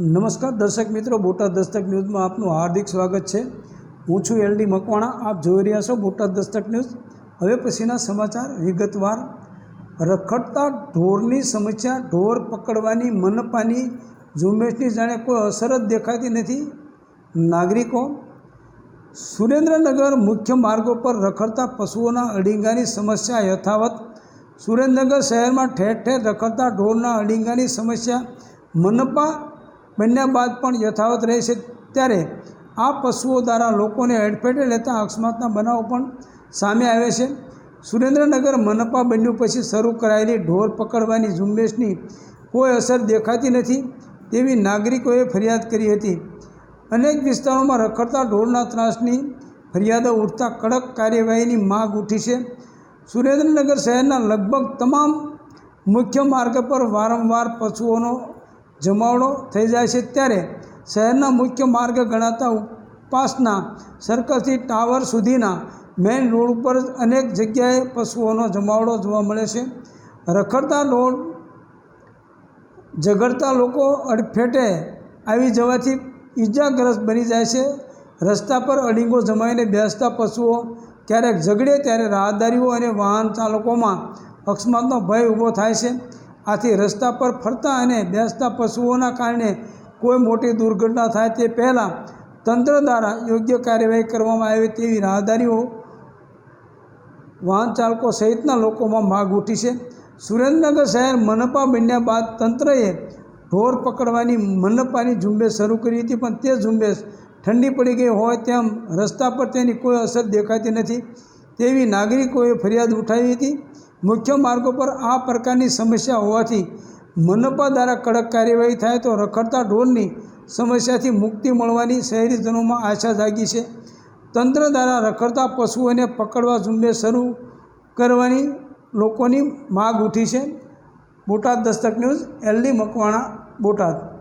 નમસ્કાર દર્શક મિત્રો, બોટાદ દસ્તક ન્યૂઝમાં આપનું હાર્દિક સ્વાગત છે. હું છું એલડી મકવાણા, આપ જોઈ રહ્યા છો બોટાદ દસ્તક ન્યૂઝ. હવે પછીના સમાચાર વિગતવાર. રખડતા ઢોરની સમસ્યા, ઢોર પકડવાની મનપાની ઝુંબેશની જાણે કોઈ અસર જ દેખાતી નથી. નાગરિકો, સુરેન્દ્રનગર મુખ્ય માર્ગો પર રખડતા પશુઓના અડીંગાની સમસ્યા યથાવત. સુરેન્દ્રનગર શહેરમાં ઠેર ઠેર રખડતા ઢોરના અડીંગાની સમસ્યા. મનપા બન્યા બાદ પણ યથાવત રહે છે ત્યારે આ પશુઓ દ્વારા લોકોને હેડફેટે લેતા અકસ્માતના બનાવો પણ સામે આવે છે. સુરેન્દ્રનગર મનપા બન્યું પછી શરૂ કરાયેલી ઢોર પકડવાની ઝુંબેશની કોઈ અસર દેખાતી નથી તેવી નાગરિકોએ ફરિયાદ કરી હતી. અનેક વિસ્તારોમાં રખડતા ઢોરના ત્રાસની ફરિયાદો ઉઠતા કડક કાર્યવાહીની માગ ઉઠી છે. સુરેન્દ્રનગર શહેરના લગભગ તમામ મુખ્ય માર્ગ પર વારંવાર પશુઓનો જમાવડો થઈ જાય છે ત્યારે શહેરના મુખ્ય માર્ગ ગણાતા ઉપાસના સર્કલથી ટાવર સુધીના મેઇન રોડ ઉપર અનેક જગ્યાએ પશુઓનો જમાવડો જોવા મળે છે. રખડતા રોડ ઝઘડતા લોકો અડફેટે આવી જવાથી ઈજાગ્રસ્ત બની જાય છે. રસ્તા પર અડીંગો જમાઈને બેસતા પશુઓ ક્યારેક ઝઘડે, ત્યારે રાહદારીઓ અને વાહન ચાલકોમાં અકસ્માતનો ભય ઊભો થાય છે. આથી રસ્તા પર ફરતા અને બેસતા પશુઓના કારણે કોઈ મોટી દુર્ઘટના થાય તે પહેલાં તંત્ર દ્વારા યોગ્ય કાર્યવાહી કરવામાં આવે તેવી રાહદારીઓ વાહન ચાલકો સહિતના લોકોમાં માગ ઉઠી છે. સુરેન્દ્રનગર શહેર મનપા બન્યા બાદ તંત્રએ ઢોર પકડવાની મનપાની ઝુંબેશ શરૂ કરી હતી, પણ તે ઝુંબેશ ઠંડી પડી ગઈ હોય તેમ રસ્તા પર તેની કોઈ અસર દેખાતી નથી તેવી નાગરિકોએ ફરિયાદ ઉઠાવી હતી. મુખ્ય માર્ગો પર આ પ્રકારની સમસ્યા હોવાથી મનપા દ્વારા કડક કાર્યવાહી થાય તો રખડતા ઢોરની સમસ્યાથી મુક્તિ મળવાની શહેરીજનોમાં આશા જાગી છે. તંત્ર દ્વારા રખડતા પશુઓને પકડવા ઝુંબેશ શરૂ કરવાની લોકોની માગ ઉઠી છે. Botad Dastak news, LD Makwana, Botad.